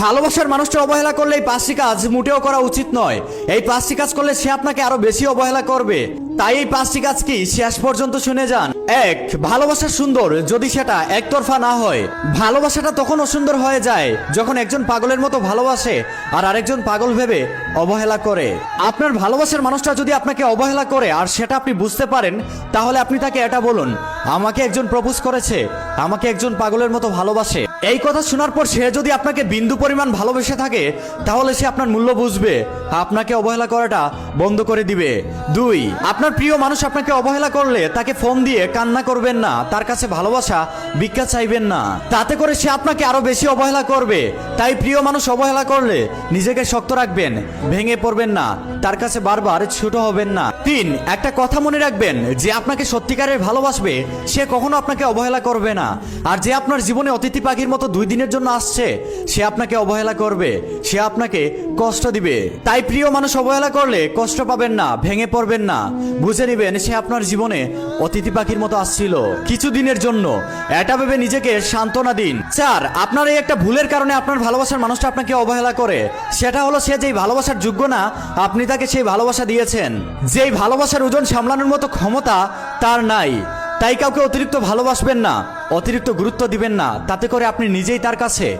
ভালোবাসার মানুষটা অবহেলা করলে এই পাঁচটি কাজ মোটেও করা উচিত নয়। এই পাঁচটি কাজ করলে সে আপনাকে আরও বেশি অবহেলা করবে। তাই এই পাঁচটি কাজ কি শেষ পর্যন্ত শুনে যান। এক, ভালোবাসা সুন্দর যদি সেটা একতরফা না হয়। ভালোবাসাটা তখন অসুন্দর হয়ে যায় যখন একজন পাগলের মতো ভালোবাসে আর আরেকজন পাগল ভেবে অবহেলা করে। আপনার ভালোবাসার মানুষটা যদি আপনাকে অবহেলা করে আর সেটা আপনি বুঝতে পারেন, তাহলে আপনি তাকে এটা বলুন, আমাকে একজন প্রপোজ করেছে, আমাকে একজন পাগলের মতো ভালোবাসে। এই কথা শোনার পর সে যদি আপনাকে বিন্দু পরিমাণ ভালোবেসে থাকে, তাহলে সে আপনার মূল্য বুঝবে। আপনাকে অবহেলা করাটা বন্ধ করে দিবে। দুই, আপনার প্রিয় মানুষ আপনাকে অবহেলা করলে তাকে ফোন দিয়ে কান্না করবেন না, তার কাছে ভালোবাসা, ভিক্ষা চাইবেন না। তাতে করে সে আপনাকে আরও বেশি অবহেলা করবে। তাই প্রিয় মানুষ অবহেলা করলে নিজেকে শক্ত রাখবেন, ভেঙে পড়বেন না, তার কাছে বারবার ছোট হবেন না। তিন, একটা কথা মনে রাখবেন, যে আপনাকে সত্যিকারের ভালোবাসবে, সে কখনো আপনাকে অবহেলা করবে না। আর যে আপনার জীবনে অতিথি পাখির মতো দুই দিনের জন্য আসছে, সে আপনাকে অবহেলা করবে, সে আপনাকে কষ্ট দিবে। তাই প্রিয় মানুষ, অবহেলা করলে কষ্ট পাবেন না, ভেঙে পড়বেন না। বুঝে নেবেন, সে আপনার জীবনে অতিথি পাখির মতো আসছিল। কিছু দিনের জন্য, এটা ভেবে নিজেকে সান্ত্বনা দিন। চার আপনার এই একটা ভুলের কারণে আপনার ভালোবাসার মানুষটা আপনাকে অবহেলা করে। সেটা হলো সে যেই ভালোবাসার যোগ্য না, আপনি তাকে সেই ভালোবাসা দিয়েছেন। যেই ভালোবাসার ওজন সামলানোর মতো ক্ষমতা তার নাই। তাই কাউকে অতিরিক্ত ভালোবাসবেন না। অতিরিক্ত গুরুত্ব দিবেন না, তাতে করে আপনি নিজেই তার কাছে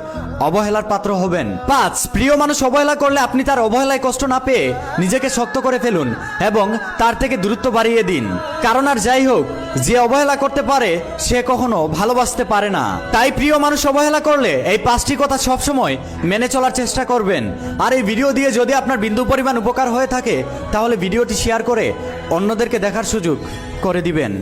অবহেলার পাত্র হবেন। পাঁচ, প্রিয় মানুষ অবহেলা করলে আপনি তার অবহেলায় কষ্ট না পেয়ে নিজেকে শক্ত করে ফেলুন এবং তার থেকে দূরত্ব বাড়িয়ে দিন। কারণ আর যাই হোক, যে অবহেলা করতে পারে, সে কখনো ভালোবাসতে পারে না। তাই প্রিয় মানুষ অবহেলা করলে এই পাঁচটি কথা সবসময় মেনে চলার চেষ্টা করবেন। আর এই ভিডিও দিয়ে যদি আপনার বিন্দু পরিমাণ উপকার হয়ে থাকে, তাহলে ভিডিওটি শেয়ার করে অন্যদেরকে দেখার সুযোগ করে দিবেন।